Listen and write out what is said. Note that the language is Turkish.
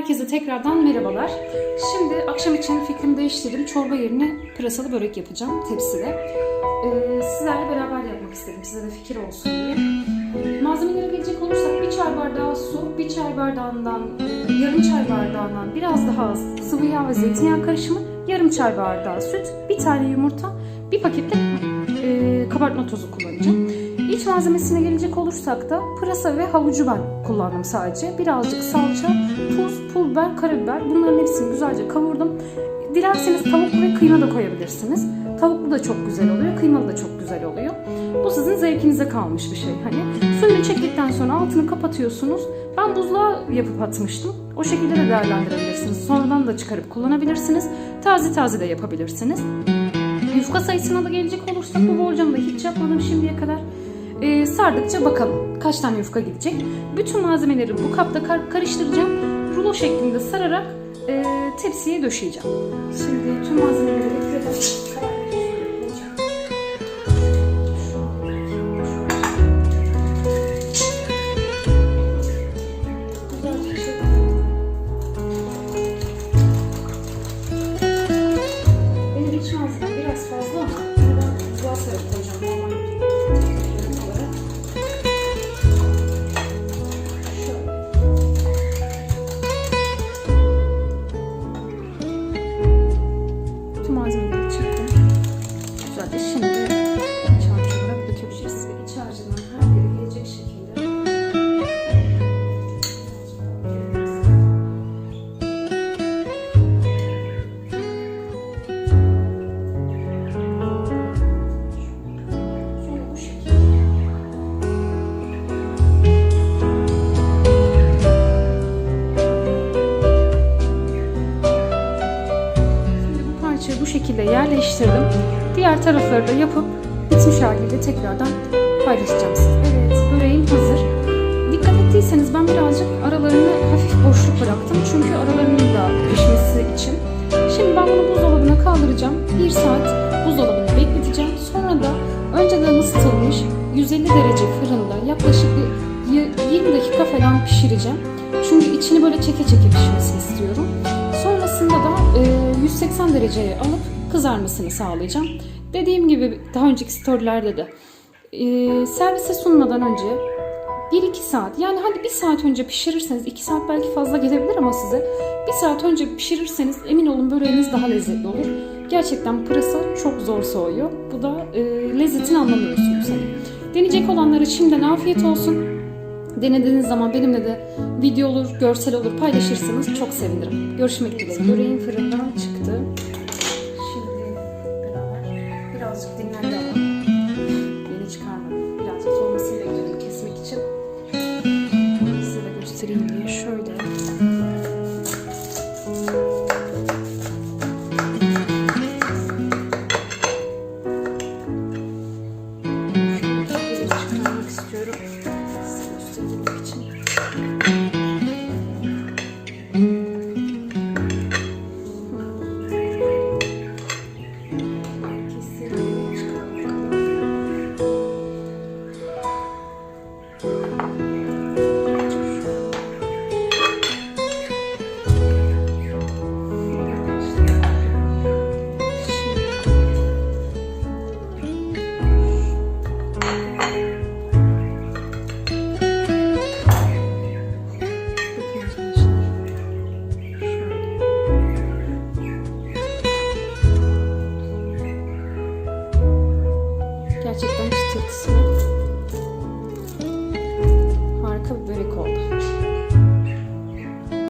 Herkese tekrardan merhabalar. Şimdi akşam için fikrimi değiştirdim. Çorba yerine pırasalı börek yapacağım tepside. Ee, sizlerle beraber yapmak istedim. Size de fikir olsun diye. Malzemelere gelecek olursak bir çay bardağı su, bir çay bardağından, e, yarım çay bardağından biraz daha az sıvı yağ ve zeytinyağı karışımı, yarım çay bardağı süt, bir tane yumurta, bir paket de e, kabartma tozu kullanacağım. İç malzemesine gelecek olursak da pırasa ve havucu ben kullandım sadece. Birazcık salça, tuz, pul biber, karabiber bunların hepsini güzelce kavurdum. Dilerseniz tavuklu ve kıyma da koyabilirsiniz. Tavuklu da çok güzel oluyor, kıymalı da çok güzel oluyor. Bu sizin zevkinize kalmış bir şey. Hani suyunu çektikten sonra altını kapatıyorsunuz. Ben buzluğa yapıp atmıştım. O şekilde de değerlendirebilirsiniz. Sonradan da çıkarıp kullanabilirsiniz. Taze taze de yapabilirsiniz. Yufka sayısına da gelecek olursak bu borcamı da hiç yapmadım şimdiye kadar. Ee, sardıkça bakalım kaç tane yufka gidecek. Bütün malzemeleri bu kapta kar- karıştıracağım. Rulo şeklinde sararak e, tepsiye döşeyeceğim. Şimdi tüm malzemeleri ekledim. Biraz fazla ama ben buzluğa sarıp koyacağım şekilde yerleştirdim. Diğer tarafları da yapıp bitmiş haliyle tekrardan paylaşacağım size. Evet, böreğim hazır. Dikkat ettiyseniz ben birazcık aralarını hafif boşluk bıraktım. Çünkü aralarının da pişmesi için. Şimdi ben bunu buzdolabına kaldıracağım. Bir saat buzdolabında bekleteceğim. Sonra da önceden ısıtılmış 150 derece fırında yaklaşık bir y- 20 dakika falan pişireceğim. Çünkü içini böyle çeke çeke pişmesini istiyorum. Sonrasında da e, 180 dereceye alıp kızarmasını sağlayacağım. Dediğim gibi daha önceki storylerde de e, servise sunmadan önce 1-2 saat yani hadi 1 saat önce pişirirseniz 2 saat belki fazla gelebilir ama size 1 saat önce pişirirseniz emin olun böreğiniz daha lezzetli olur. Gerçekten pırasa çok zor soğuyor. Bu da e, lezzetini anlamıyorsunuz hani. Deneyecek olanlara şimdiden afiyet olsun. Denediğiniz zaman benimle de video olur, görsel olur paylaşırsanız çok sevinirim. Görüşmek dileğiyle. Böreğim fırından çıktı. Şimdi beraber birazcık dinlendi ama yeni çıkarmadım. Birazcık soğumasını bekliyorum kesmek için. Size de göstereyim diye şöyle. Şöyle Gerçekten çıtırtısı. Harika bir börek oldu.